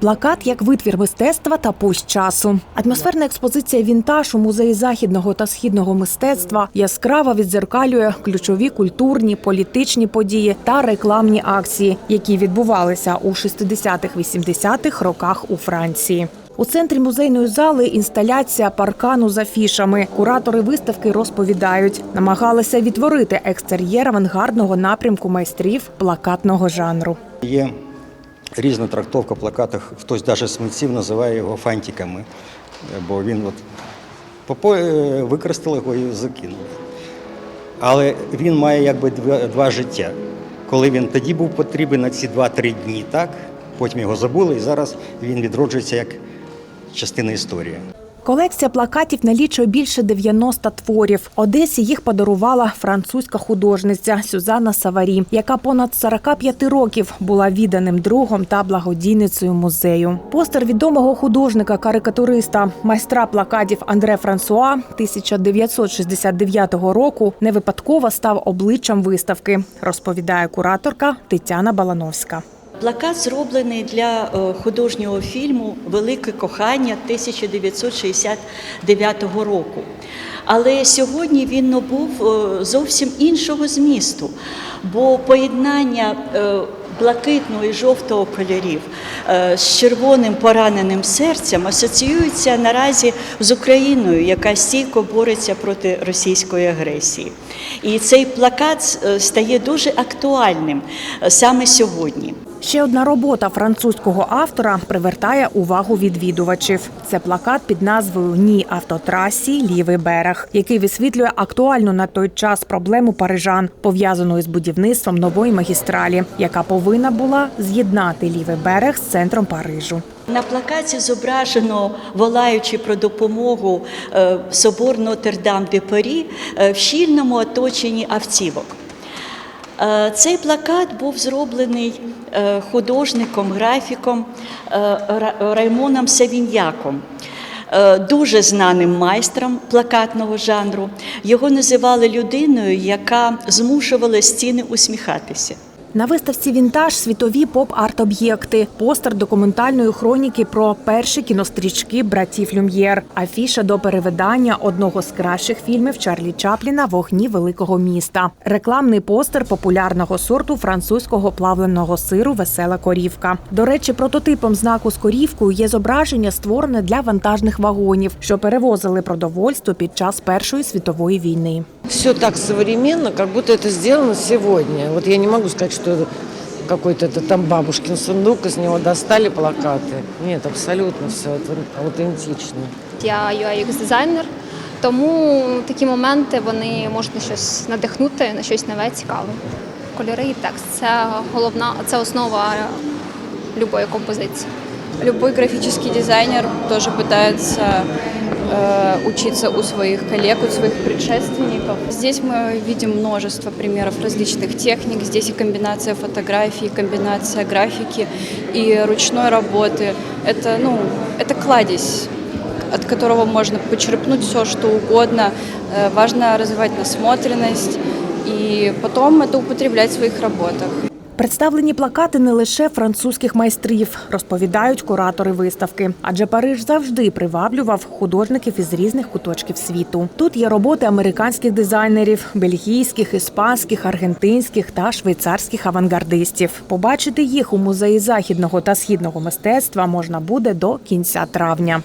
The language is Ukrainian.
Плакат як витвір мистецтва та пусть часу. Атмосферна експозиція вінтаж у музеї західного та східного мистецтва яскраво відзеркалює ключові культурні, політичні події та рекламні акції, які відбувалися у 60-х-80-х роках у Франції. У центрі музейної зали інсталяція паркану з афішами. Куратори виставки розповідають, намагалися відтворити екстер'єр авангардного напрямку майстрів плакатного жанру. Є різна трактовка в плакатах. Хтось навіть з митців називає його фантиками, бо він от е, використали його і закинули. Але він має якби два, два життя. Коли він тоді був потрібен на ці 2-3 дні, так, потім його забули, і зараз він відроджується як частина історії. Колекція плакатів налічує більше 90 творів. Одесі їх подарувала французька художниця Сюзанна Саварі, яка понад 45 років була відданим другом та благодійницею музею. Постер відомого художника-карикатуриста, майстра плакатів Андре Франсуа 1969 року не випадково став обличчям виставки, розповідає кураторка Тетяна Балановська. Плакат зроблений для е, художнього фільму Велике кохання 1969 року. Але сьогодні він набув е, зовсім іншого змісту, бо поєднання е, блакитного і жовтого кольорів з червоним пораненим серцем асоціюється наразі з Україною, яка стійко бореться проти російської агресії. І цей плакат стає дуже актуальним саме сьогодні. Ще одна робота французького автора привертає увагу відвідувачів. Це плакат під назвою Ні автотрасі Лівий берег, який висвітлює актуальну на той час проблему парижан, пов'язану із будівництвом нової магістралі, яка повинна була з'єднати лівий берег з центром Парижу. На плакаті зображено, волаючи про допомогу е, собор Нотр-Дам де Парі е, в щільному оточенні автівок. Е, Цей плакат був зроблений е, художником, графіком е, Раймоном Савіньяком. Дуже знаним майстром плакатного жанру. Його називали людиною, яка змушувала стіни усміхатися. На виставці Вінтаж світові поп-арт-об'єкти, постер документальної хроніки про перші кінострічки братів Люм'єр, афіша до перевидання одного з кращих фільмів Чарлі Чапліна Вогні великого міста, рекламний постер популярного сорту французького плавленого сиру Весела корівка. До речі, прототипом знаку з корівкою є зображення, створене для вантажних вагонів, що перевозили продовольство під час Першої світової війни. Все так современно, как будто это сделано сегодня. Вот я не могу сказать, что это какой-то это там бабушкин сундук, из него достали плакаты. Нет, абсолютно все это аутентично. Я UX дизайнер, тому такі моменти вони можуть на щось надихнути, на щось нове, цікаве. Кольори і текст це головна, це основа любої композиції. Любой графический дизайнер тоже пытается э, учиться у своих коллег, у своих предшественников. Здесь мы видим множество примеров различных техник. Здесь и комбинация фотографий, и комбинация графики, и ручной работы. Это, ну, это кладезь от которого можно почерпнуть все, что угодно. Э, Важно развивать насмотренность и потом это употреблять в своих работах. Представлені плакати не лише французьких майстрів, розповідають куратори виставки. Адже Париж завжди приваблював художників із різних куточків світу. Тут є роботи американських дизайнерів, бельгійських, іспанських, аргентинських та швейцарських авангардистів. Побачити їх у музеї західного та східного мистецтва можна буде до кінця травня.